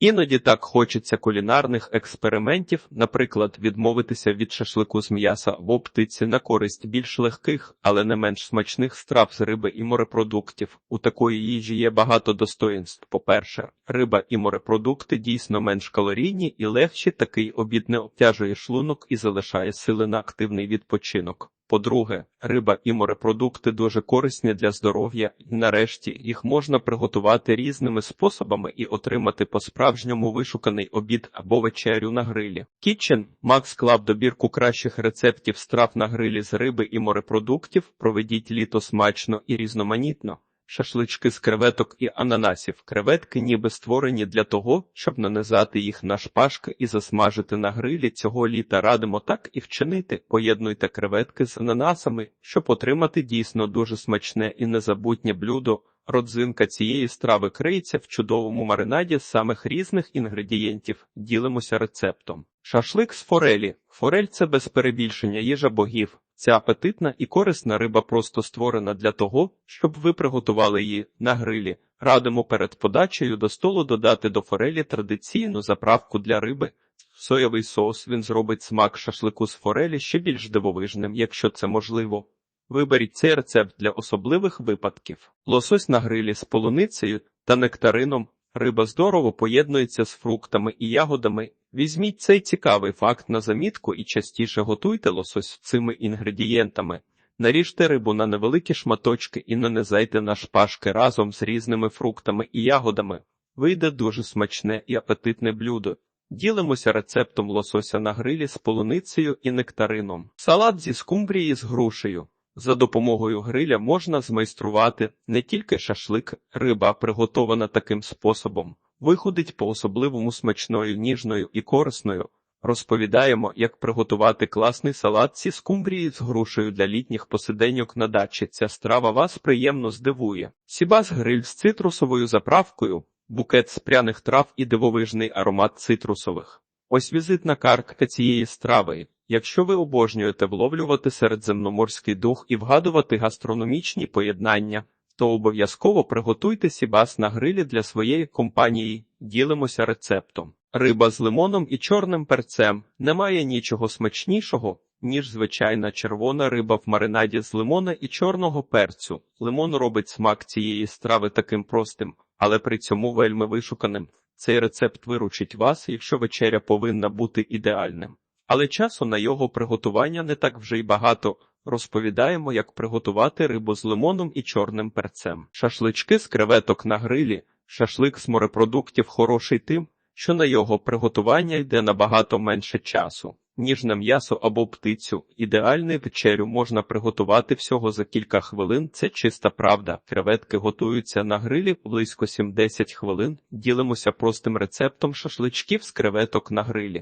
Іноді так хочеться кулінарних експериментів, наприклад, відмовитися від шашлику з м'яса або птиці на користь більш легких, але не менш смачних страв з риби і морепродуктів. У такої їжі є багато достоїнств. По-перше, риба і морепродукти дійсно менш калорійні і легші. Такий обід не обтяжує шлунок і залишає сили на активний відпочинок. По-друге, риба і морепродукти дуже корисні для здоров'я, і нарешті їх можна приготувати різними способами і отримати по-справжньому вишуканий обід або вечерю на грилі. Кітчен Мак склав добірку кращих рецептів страв на грилі з риби і морепродуктів. Проведіть літо смачно і різноманітно. Шашлички з креветок і ананасів. Креветки ніби створені для того, щоб нанизати їх на шпажки і засмажити на грилі. Цього літа радимо так і вчинити. Поєднуйте креветки з ананасами, щоб отримати дійсно дуже смачне і незабутнє блюдо. Родзинка цієї страви криється в чудовому маринаді з самих різних інгредієнтів. Ділимося рецептом. Шашлик з форелі. Форель це без перебільшення їжа богів. Ця апетитна і корисна риба просто створена для того, щоб ви приготували її на грилі. Радимо перед подачею до столу додати до форелі традиційну заправку для риби. Соєвий соус він зробить смак шашлику з форелі ще більш дивовижним, якщо це можливо. Виберіть цей рецепт для особливих випадків. Лосось на грилі з полуницею та нектарином. Риба здорово поєднується з фруктами і ягодами. Візьміть цей цікавий факт на замітку і частіше готуйте лосось цими інгредієнтами. Наріжте рибу на невеликі шматочки і нанизайте на шпажки разом з різними фруктами і ягодами. Вийде дуже смачне і апетитне блюдо. Ділимося рецептом лосося на грилі з полуницею і нектарином. Салат зі скумбрії з грушею. За допомогою гриля можна змайструвати не тільки шашлик, риба, приготована таким способом, виходить по-особливому смачною, ніжною і корисною. Розповідаємо, як приготувати класний салат зі скумбрії з грушею для літніх посиденьок на дачі. Ця страва вас приємно здивує. Сібас гриль з цитрусовою заправкою, букет з пряних трав і дивовижний аромат цитрусових. Ось візитна картка цієї страви. Якщо ви обожнюєте вловлювати середземноморський дух і вгадувати гастрономічні поєднання, то обов'язково приготуйте сібас на грилі для своєї компанії, ділимося рецептом. Риба з лимоном і чорним перцем немає нічого смачнішого, ніж звичайна червона риба в маринаді з лимона і чорного перцю. Лимон робить смак цієї страви таким простим, але при цьому вельми вишуканим. Цей рецепт виручить вас, якщо вечеря повинна бути ідеальним. Але часу на його приготування не так вже й багато. Розповідаємо, як приготувати рибу з лимоном і чорним перцем. Шашлички з креветок на грилі. Шашлик з морепродуктів хороший тим, що на його приготування йде набагато менше часу, ніж на м'ясо або птицю. Ідеальний вечерю можна приготувати всього за кілька хвилин. Це чиста правда. Креветки готуються на грилі близько 7-10 хвилин. Ділимося простим рецептом шашличків з креветок на грилі.